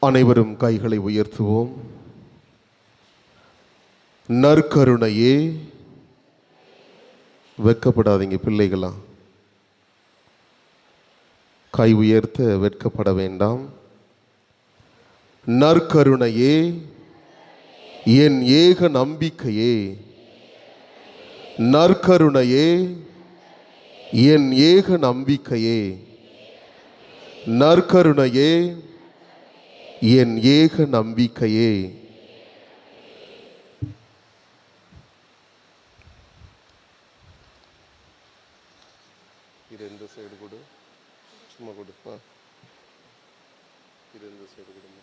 அனைவரும் கைகளை உயர்த்துவோம். நற்கருணையே வெட்கப்படாதீங்க பிள்ளைகளா. கை உயர்த்த வெட்கப்பட வேண்டாம். நற்கருணையே என் ஏக நம்பிக்கையே. நற்கருணையே என் ஏக நம்பிக்கையே. நற்கருணையே என் ஏக நம்பிக்கையே. இது எந்த சைடு கொடு. சும்மா கொடு. ஆ. இது எந்த சைடு கொடுங்க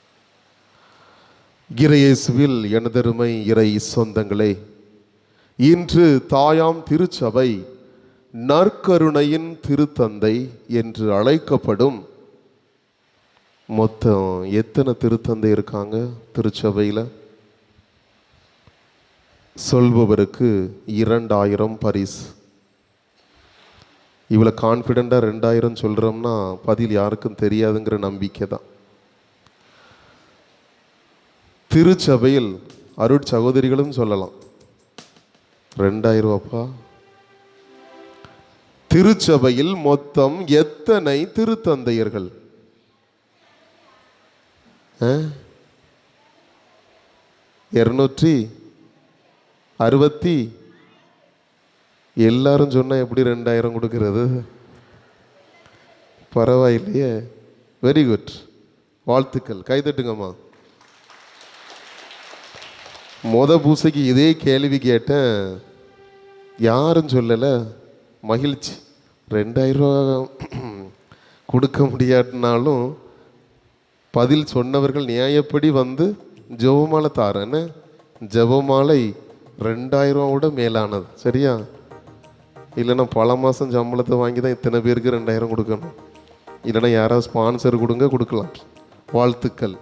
இறையேசுவில் எனதருமை இறை சொந்தங்களே இன்று தாயாம் திருச்சபை நற்கருணையின் திருத்தந்தை என்று அழைக்கப்படும் மொத்தம் எத்தனை திருத்தந்தை இருக்காங்க திருச்சபையில்? சொல்பவருக்கு இரண்டாயிரம் பரிசு இவ்வளோ கான்ஃபிடெண்ட்டாக ரெண்டாயிரம் சொல்கிறோம்னா பதில் யாருக்கும் தெரியாதுங்கிற நம்பிக்கை தான். திருச்சபையில் அருட் சகோதரிகளும் சொல்லலாம். ரெண்டாயிரம் ரூபாப்பா? திருச்சபையில் மொத்தம் எத்தனை திருத்தந்தையர்கள்? இரநூற்றி அறுபத்தி. எல்லாரும் சொன்னால் எப்படி ரெண்டாயிரம் கொடுக்கறது? பரவாயில்லையே. வெரி குட் வாழ்த்துக்கள். கைதட்டுங்கம்மா. மொத பூசைக்கு இதே கேள்வி கேட்டேன். யாரும் சொல்லலை. மகிழ்ச்சி. ரெண்டாயிரம் ரூபா கொடுக்க முடியாட்டினாலும் பதில் சொன்னவர்கள் நியாயப்படி வந்து ஜெபமாலை தாரேன்னு ஜெபமாலை ரெண்டாயிரம் விட மேலானது. சரியா? இல்லைன்னா பல மாதம் சம்பளத்தை வாங்கி தான் இத்தனை பேருக்கு ரெண்டாயிரம் கொடுக்கணும். இல்லைன்னா யாராவது ஸ்பான்சர் கொடுங்க கொடுக்கலாம். வாழ்த்துக்கள்.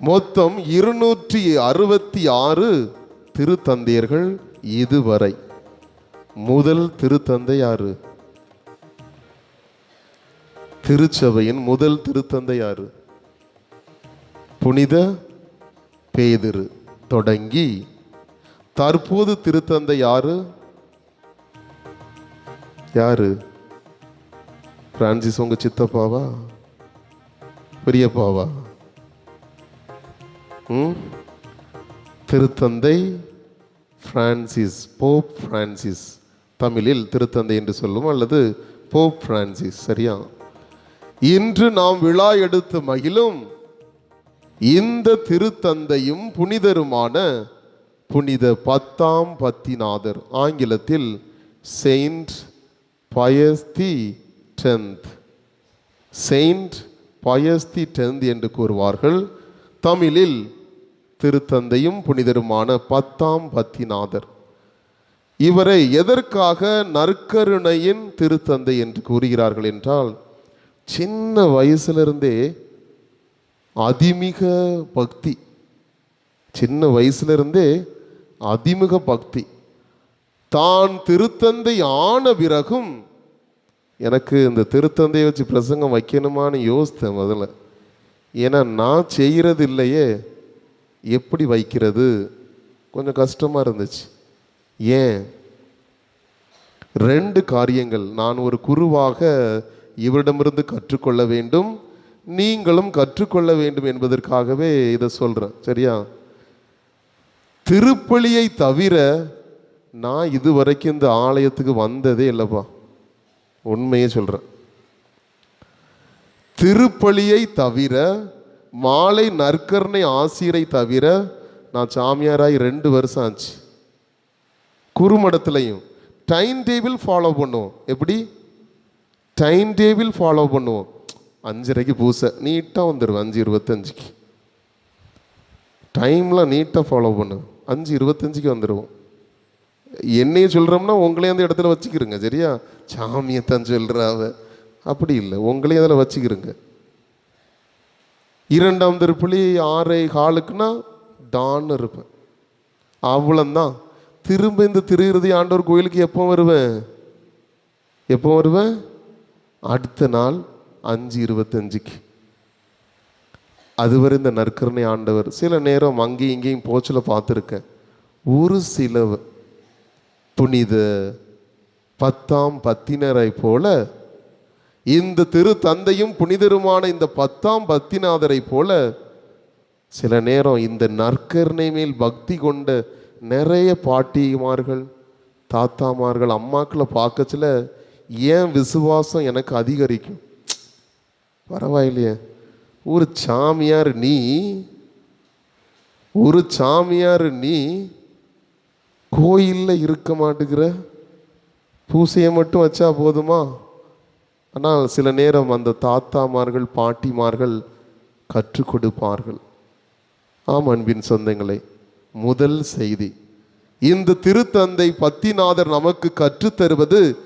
மொத்தம் இருநூற்றி அறுபத்தி ஆறு திருத்தந்தையர்கள் இதுவரை. முதல் திருத்தந்தை யாரு? திருச்சபையின் முதல் திருத்தந்தை யாரு? புனித பேதிரு தொடங்கி தற்போது திருத்தந்தை யாரு? யாரு? பிரான்சிஸ் உங்க சித்தப்பாவா? பெரியப்பாவா? ம்? திருத்தந்தை பிரான்சிஸ் போப் பிரான்சிஸ். தமிழில் திருத்தந்தை என்று சொல்லும்? அல்லது போப் பிரான்சிஸ் சரியா? இன்று நாம் விழா எடுத்து மகிழும் இந்த திருத்தந்தையும் புனிதருமான புனித பத்தாம் பத்திநாதர் ஆங்கிலத்தில் Saint Pius the tenth. Saint Pius the tenth என்று கூறுவார்கள். தமிழில் திருத்தந்தையும் புனிதருமான பத்தாம் பத்திநாதர். இவரை எதற்காக நற்கருணையின் திருத்தந்தை என்று கூறுகிறார்கள் என்றால் சின்ன வயசுலேருந்தே அதிமிக பக்தி. சின்ன வயசுலேருந்தே அதிமிக பக்தி. தான் திருத்தந்தை ஆன பிறகும் எனக்கு இந்த திருத்தந்தையை வச்சு பிரசங்கம் வைக்கணுமான்னு யோசித்தேன் முதல்ல. ஏன்னா நான் செய்கிறது இல்லையே எப்படி வைக்கிறது? கொஞ்சம் கஷ்டமாக இருந்துச்சு. ஏன்? ரெண்டு காரியங்கள். நான் ஒரு குருவாக இவரிடமிருந்து கற்றுக்கொள்ள வேண்டும். நீங்களும் கற்றுக்கொள்ள வேண்டும் என்பதற்காகவே இதை சொல்கிறேன் சரியா? திருப்பலியை தவிர நான் இதுவரைக்கும் இந்த ஆலயத்துக்கு வந்ததே இல்லைப்பா. உண்மையே சொல்கிறேன் திருப்பலியை தவிர மாலை நற்கர்ணை ஆசிரியரை தவிர நான் சாமியாராய் ரெண்டு வருஷம் ஆச்சு. குறுமடத்துலையும் டைம் டேபிள் ஃபாலோ பண்ணுவோம். எப்படி? டைம் டேபிள் ஃபாலோ பண்ணுவோம். அஞ்சரைக்கு பூசை. நீட்டாக வந்துடுவேன் அஞ்சு இருபத்தஞ்சிக்கு. டைம்லாம் நீட்டாக ஃபாலோ பண்ணு. அஞ்சு இருபத்தஞ்சிக்கு வந்துடுவோம் என்னையும் சொல்கிறோம்னா உங்களையும் அந்த இடத்துல வச்சுக்கிறோங்க சரியா? சாமியத்தான் சொல்கிறாவ அப்படி இல்லை. உங்களையும் அதில் வச்சுக்கிறோங்க இரண்டாம் திருப்பலி ஆறை காலுக்குன்னா டான்னு இருப்பேன். அவ்வளோந்தான் திரும்ப இந்த திருகிருதி ஆண்டவர் கோயிலுக்கு எப்போ வருவேன்? எப்போ வருவேன்? அடுத்த நாள் அஞ்சு இருபத்தஞ்சுக்கு. அதுவரை இந்த நற்கருணை ஆண்டவர் சில நேரம் அங்கேயும் இங்கேயும் போச்சில் பார்த்துருக்கேன். ஒரு சில புனித பத்தாம் பத்தினரை போல இந்த திரு தந்தையும் புனிதருமான இந்த பத்தாம் பத்திநாதரை போல சில நேரம் இந்த நற்கருணை மேல் பக்தி கொண்ட நிறைய பாட்டிமார்கள் தாத்தாமார்கள் அம்மாக்களை பார்க்கச்சில ஏன் விசுவாசம் எனக்கு அதிகரிக்கும்? பரவாயில்லையே. ஒரு சாமியார் நீ ஒரு சாமியார் நீ கோயிலில் இருக்க மாட்டேங்கிற பூசையை மட்டும் வச்சா போதுமா? ஆனால் சில நேரம் அந்த தாத்தாமார்கள் பாட்டிமார்கள் கற்றுக் கொடுப்பார்கள். ஆம் அன்பின் சொந்தங்களே முதல் செய்தி. இந்த திருத்தந்தை பத்திநாதர் நமக்கு கற்றுத்தருவது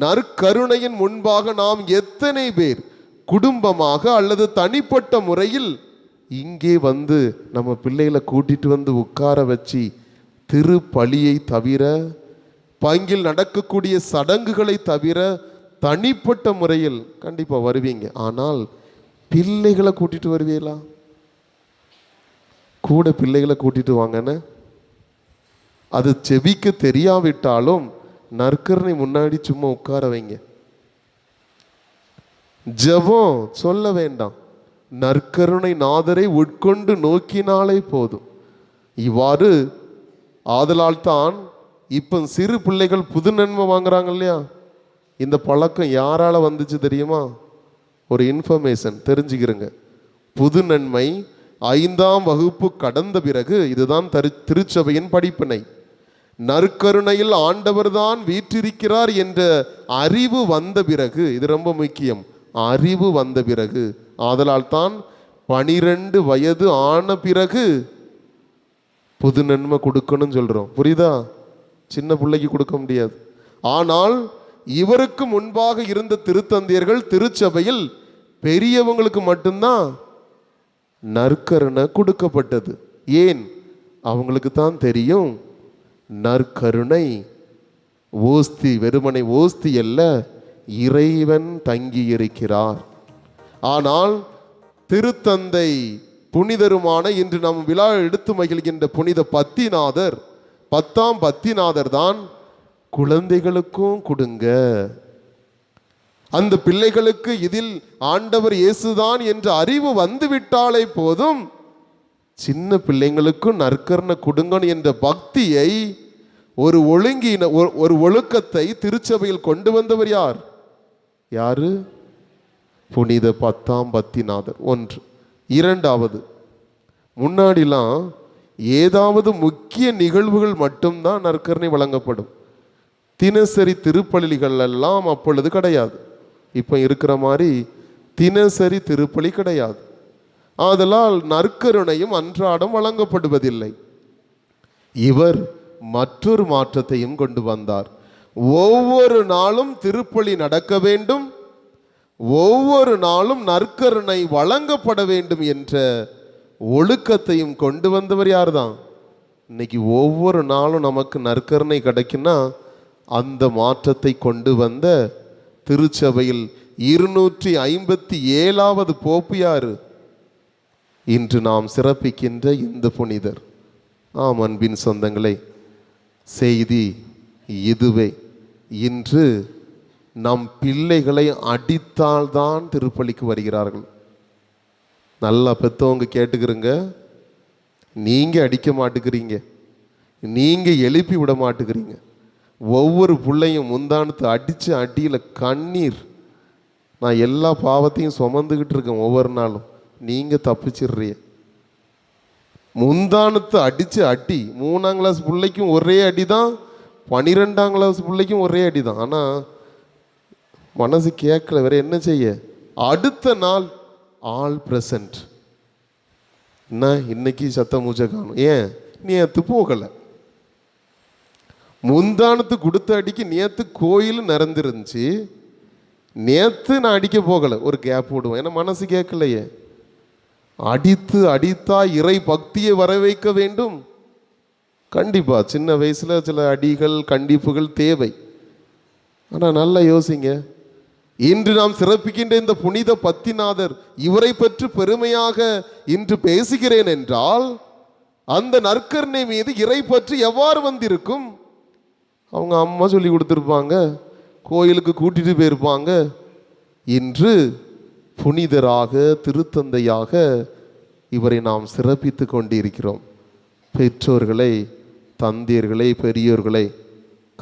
நற்கருணையின் முன்பாக நாம் எத்தனை பேர் குடும்பமாக அல்லது தனிப்பட்ட முறையில் இங்கே வந்து நம்ம பிள்ளைகளை கூட்டிட்டு வந்து உட்கார வச்சு திருப்பலியை தவிர பங்கில் நடக்கக்கூடிய சடங்குகளை தவிர தனிப்பட்ட முறையில் கண்டிப்பாக வருவீங்க. ஆனால் பிள்ளைகளை கூட்டிட்டு வருவீங்களா? கூட பிள்ளைகளை கூட்டிட்டு வாங்கன்னு? அது செவிக்க தெரியாவிட்டாலும் நற்கரணை முன்னாடி சும்மா உட்கார வைங்க. ஜெபம் சொல்ல வேண்டாம். நற்கருணை நாதரை உட்கொண்டு நோக்கினாலே போதும். இவ்வாறு ஆதலால் தான் இப்போ சிறு பிள்ளைகள் புது நன்மை வாங்குறாங்க இல்லையா? இந்த பழக்கம் யாரால் வந்துச்சு தெரியுமா? ஒரு இன்ஃபர்மேஷன் தெரிஞ்சுக்கிறங்க. புது நன்மை ஐந்தாம் வகுப்பு கடந்த பிறகு இதுதான் தரு திருச்சபையின் படிப்பினை. நற்கருணையில் ஆண்டவர்தான் வீற்றிருக்கிறார் என்ற அறிவு வந்த பிறகு இது ரொம்ப முக்கியம். அறிவு வந்த பிறகு ஆதலால் தான் பனிரெண்டு வயது ஆன பிறகு புது நன்மை கொடுக்கணும்னு சொல்கிறோம் புரியுதா? சின்ன பிள்ளைக்கு கொடுக்க முடியாது. ஆனால் இவருக்கு முன்பாக இருந்த திருத்தந்தையர்கள் திருச்சபையில் பெரியவங்களுக்கு மட்டும்தான் நற்கருணை கொடுக்கப்பட்டது. ஏன்? அவங்களுக்கு தான் தெரியும். நற்கருணை ஓஸ்தி வெறுமனை ஓஸ்தி அல்ல. இறைவன் தங்கியிருக்கிறார். ஆனால் திருத்தந்தை புனிதருமான இன்று நம் விழா எடுத்து மகிழ்கின்ற புனித பத்திநாதர் பத்தாம் பத்திநாதர் தான் குழந்தைகளுக்கும் கொடுங்க. அந்த பிள்ளைகளுக்கு இதில் ஆண்டவர் இயேசுதான் என்ற அறிவு வந்துவிட்டாலே போதும். சின்ன பிள்ளைங்களுக்கும் நற்கரணை கொடுங்கன் என்ற பக்தியை ஒரு ஒழுங்கின ஒரு ஒழுக்கத்தை திருச்சபையில் கொண்டு வந்தவர் யார்? யாரு? புனித பத்தாம் பத்திநாதர் ஒன்று. இரண்டாவது முன்னாடிலாம் ஏதாவது முக்கிய நிகழ்வுகள் மட்டும்தான் நற்கரணை வழங்கப்படும். தினசரி திருப்பலிகள் எல்லாம் அப்பொழுது கிடையாது. இப்போ இருக்கிற மாதிரி தினசரி திருப்பலி கிடையாது. ஆதலால் நற்கருணையும் அன்றாடம் வழங்கப்படுவதில்லை. இவர் மற்றொரு மாற்றத்தையும் கொண்டு வந்தார். ஒவ்வொரு நாளும் திருப்பலி நடக்க வேண்டும். ஒவ்வொரு நாளும் நற்கருணை வழங்கப்பட வேண்டும் என்ற ஒழுக்கத்தையும் கொண்டு வந்தவர் யார்தான்? இன்னைக்கு ஒவ்வொரு நாளும் நமக்கு நற்கருணை கிடைக்குன்னா அந்த மாற்றத்தை கொண்டு வந்த திருச்சபையில் இருநூற்றி ஐம்பத்தி ஏழாவது போப்பு யாரு? இன்று நாம் சிறப்பிக்கின்ற இந்த புனிதர். ஆம் அன்பின் சொந்தங்களே செய்தி இதுவே. இன்று நம் பிள்ளைகளை அடித்தால்தான் திருப்பலிக்கு வருகிறார்கள். நல்லா பெற்றவங்க கேட்டுக்கிறங்க. நீங்கள் அடிக்க மாட்டுக்கிறீங்க. நீங்கள் எழுப்பி விட மாட்டுக்கிறீங்க. ஒவ்வொரு பிள்ளையும் முந்தானத்தை அடித்து அடியில் கண்ணீர். நான் எல்லா பாவத்தையும் சுமந்துக்கிட்டு இருக்கேன் ஒவ்வொரு நாளும். நீங்கள் தப்பிச்சிடுறீங்க. முந்தானத்தை அடித்து அடி. மூணாம் கிளாஸ் பிள்ளைக்கும் ஒரே அடி தான் பனிரெண்டாம் கிளாஸ் பிள்ளைக்கும் ஒரே அடி தான் ஆனால் மனசு கேட்கல வேற என்ன செய்ய? அடுத்த நாள் ஆல் பிரசன்ட் என்ன இன்னைக்கு சத்த மூச்சை காணும்? ஏன்? நேற்று போகலை. முந்தானத்து கொடுத்த அடிக்கு நேற்று கோயில் நிறந்திருந்துச்சு. நேற்று நான் அடிக்க போகலை. ஒரு கேப் விடுவேன் ஏன்னா மனசு கேட்கலையே அடித்து அடித்தா இறை பக்தியை வர வைக்க வேண்டும். கண்டிப்பாக சின்ன வயசில் சில அடிகள் கண்டிப்புகள் தேவை. ஆனால் நல்லா யோசிங்க. இன்று நாம் சிறப்பிக்கின்ற இந்த புனித பத்திநாதர் இவரை பற்றி பெருமையாக இன்று பேசுகிறேன் என்றால் அந்த நற்கருணை மீது இறை பற்றி எவ்வாறு வந்திருக்கும்? அவங்க அம்மா சொல்லி கொடுத்துருப்பாங்க. கோயிலுக்கு கூட்டிட்டு போயிருப்பாங்க. இன்று புனிதராக திருத்தந்தையாக இவரை நாம் சிறப்பித்து கொண்டிருக்கிறோம். பெற்றோர்களை தந்தையர்களை பெரியோர்களே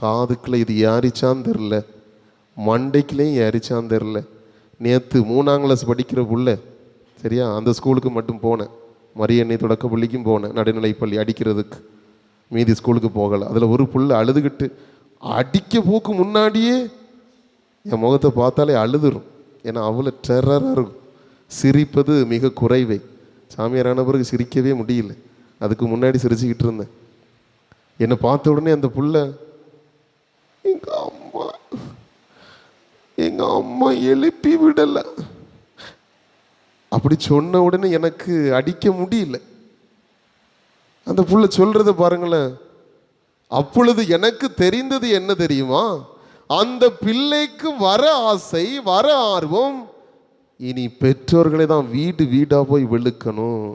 காதுக்குள்ளே இது யாரிச்சான்னு தெரில மண்டைக்குலேயும் யாரிச்சான்னு தெரில. நேற்று மூணாம் கிளாஸ் படிக்கிற புள்ள சரியா? அந்த ஸ்கூலுக்கு மட்டும் போனேன். மரியண்ணை தொடக்க பள்ளிக்கும் போனேன் நடுநிலைப்பள்ளி அடிக்கிறதுக்கு. மீதி ஸ்கூலுக்கு போகலை. அதில் ஒரு புள்ள அழுதுகிட்டு அடிக்க போக்கு முன்னாடியே என் முகத்தை பார்த்தாலே அழுதுரும். ஏன்னா அவ்வளோ டெரராக இருக்கும். சிரிப்பது மிக குறைவை. சாமியாரான பிறகு சிரிக்கவே முடியல. அதுக்கு முன்னாடி சிரிச்சுக்கிட்டு இருந்தேன். என்னை பார்த்த உடனே அந்த புள்ள எங்கள் அம்மா எங்கள் அம்மா எழுப்பி விடலை. அப்படி சொன்ன உடனே எனக்கு அடிக்க முடியல. அந்த புள்ள சொல்கிறத பாருங்களேன். அப்பொழுது எனக்கு தெரிந்தது என்ன தெரியுமா? அந்த பிள்ளைக்கு வர ஆசை வர ஆர்வம் இனி பெற்றோர்களை தான் வீடு வீடாக போய் வெளுக்கணும்.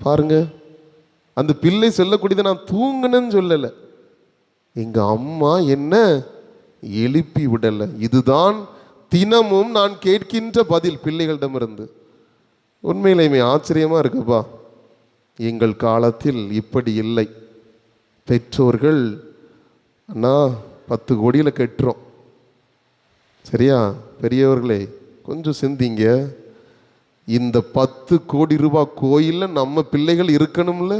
பாருங்கள் அந்த பிள்ளை சொல்லக்கூடியதை நான் தூங்கினேன்னு சொல்லலை. எங்கள் அம்மா என்ன எழுப்பி விடலை. இதுதான் தினமும் நான் கேட்கின்ற பதில் பிள்ளைகளிடமிருந்து. உண்மையிலேயுமே ஆச்சரியமாக இருக்குப்பா. எங்கள் காலத்தில் இப்படி இல்லை. பெற்றோர்கள் அண்ணா பத்து கோடியில் கட்டுறோம். சரியா? பெரியவர்களே கொஞ்சம் சிந்திங்க. இந்த பத்து கோடி ரூபாய் கோயிலில் நம்ம பிள்ளைகள் இருக்கணும்ல?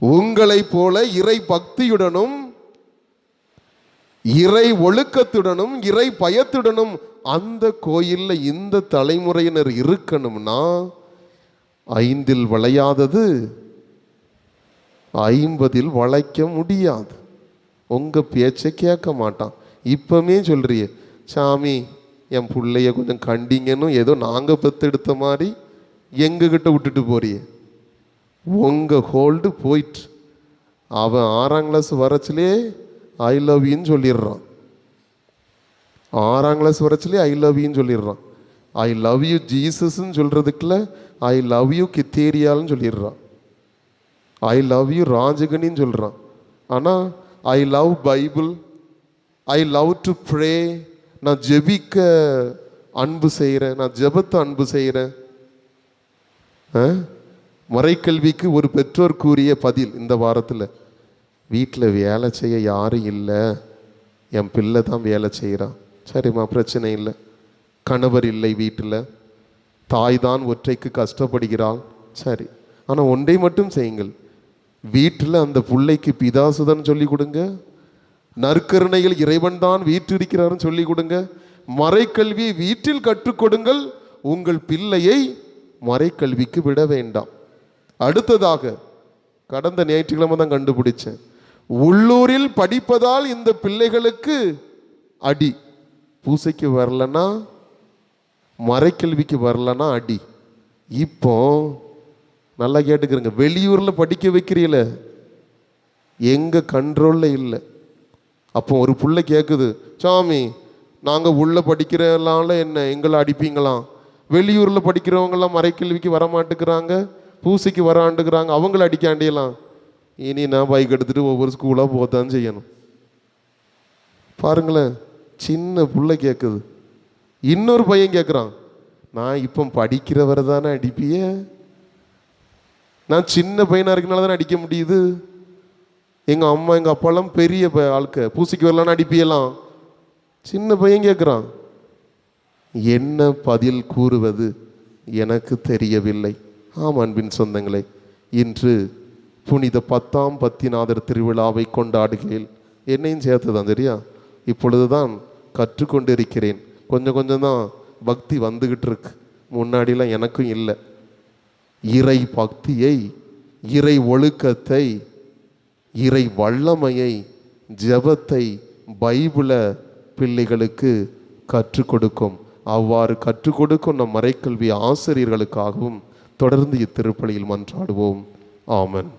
உங்களைப் போல இறை பக்தியுடனும் இறை ஒழுக்கத்துடனும் இறை பயத்துடனும் அந்த கோயிலில் இந்த தலைமுறையினர் இருக்கணும்னா ஐந்தில் வளையாதது ஐம்பதில் வளைக்க முடியாது. உங்க பேச்சை கேட்க மாட்டான். இப்பமே சொல்றிய சாமி என் பிள்ளைய கொஞ்சம் கண்டிங்கன்னு ஏதோ நாங்கள் பெற்றெடுத்த மாதிரி எங்ககிட்ட விட்டுட்டு போறியே. உங்கள் ஹோல்டு போயிட்டு. அவன் ஆறாம் கிளாஸ் வரச்சிலே ஐ லவ் யூன்னு சொல்லிடுறான். ஆறாம் கிளாஸ் வரச்சிலே ஐ லவ் யூன்னு சொல்லிடுறான். ஐ லவ் யூ ஜீசஸ்ன்னு சொல்கிறதுக்குள்ள ஐ லவ் யூ கித்தேரியால்னு சொல்லிடுறான். ஐ லவ் யூ ராஜகனின்னு சொல்கிறான் ஆனால் I love Bible I love to pray நான் ஜெபிக்க அன்பு செய்கிறேன். நான் ஜெபத்தை அன்பு செய்கிறேன். மறைக்கல்விக்கு ஒரு பெற்றோர் கூறிய பதில் இந்த வாரத்தில். வீட்டில் வேலை செய்ய யாரும் இல்லை. என் பிள்ளை தான் வேலை செய்கிறான் சரிம்மா பிரச்சனை இல்லை. கணவர் இல்லை வீட்டில். தாய் தான் ஒற்றைக்கு கஷ்டப்படுகிறாள். சரி. ஆனால் ஒன்றை மட்டும் செய்யுங்கள். வீட்டில் அந்த பிள்ளைக்கு பிதாசுதன் சொல்லி கொடுங்க. நற்கருணையில் இறைவன் தான் வீற்றிருக்கிறார்னு சொல்லி கொடுங்க. மறைக்கல்வி வீட்டில் கற்றுக்கொடுங்கள் உங்கள் பிள்ளையை மறைக்கல்விக்கு விட வேண்டாம். அடுத்ததாக கடந்த ஞாயிற்றுக்கிழமை தான் கண்டுபிடிச்சேன். உள்ளூரில் படிப்பதால் இந்த பிள்ளைகளுக்கு அடி. பூசைக்கு வரலன்னா மறைக்கல்விக்கு வரலன்னா அடி. இப்போ நல்லா கேட்டுக்கிறேங்க. வெளியூரில் படிக்க வைக்கிறீல எங்கள் கண்ட்ரோலில் இல்லை. அப்போ ஒரு பிள்ளை கேட்குது சாமி நாங்கள் உள்ளே படிக்கிறனால என்ன எங்களை அடிப்பீங்களாம் வெளியூரில் படிக்கிறவங்களாம் மறைக்கல்விக்கு வரமாட்டுக்கிறாங்க பூசைக்கு வராண்டுக்கிறாங்க அவங்கள அடிக்காண்டியலாம் இனி நான் பைக் எடுத்துகிட்டு ஒவ்வொரு ஸ்கூலாக போத்தான் செய்யணும். பாருங்களேன் சின்ன புள்ள கேட்குது இன்னொரு பையன் கேட்குறான் நான் இப்போ படிக்கிறவரை தானே அடிப்பிய? நான் சின்ன பையனாக இருக்கனால தானே அடிக்க முடியுது? எங்கள் அம்மா எங்கள் அப்பாலாம் பெரிய ப- பூசிக்கு வரலான்னு அடிப்பியெல்லாம். சின்ன பையன் கேட்குறான் என்ன பதில் கூறுவது? எனக்கு தெரியவில்லை. ஆம் அன்பின் சொந்தங்களே இன்று புனித பத்தாம் பத்திநாதர் திருவிழாவை கொண்டாடுகிறேன். என்னையும் சேர்த்து தான் சரியா? இப்பொழுதுதான் கற்றுக்கொண்டு இருக்கிறேன் கொஞ்சம் கொஞ்சம் தான் பக்தி வந்துக்கிட்டு இருக்கு முன்னாடிலாம் எனக்கும் இல்லை. இறை பக்தியை இறை ஒழுக்கத்தை இறை வல்லமையை ஜெபத்தை பைபிளை பிள்ளைகளுக்கு கற்றுக் கொடுக்கும். அவ்வாறு கற்றுக் கொடுக்கும் நம் மறைக்கல்வி ஆசிரியர்களுக்காகவும் தொடர்ந்து இத்திருப்பலியில் மன்றாடுவோம். ஆமன்.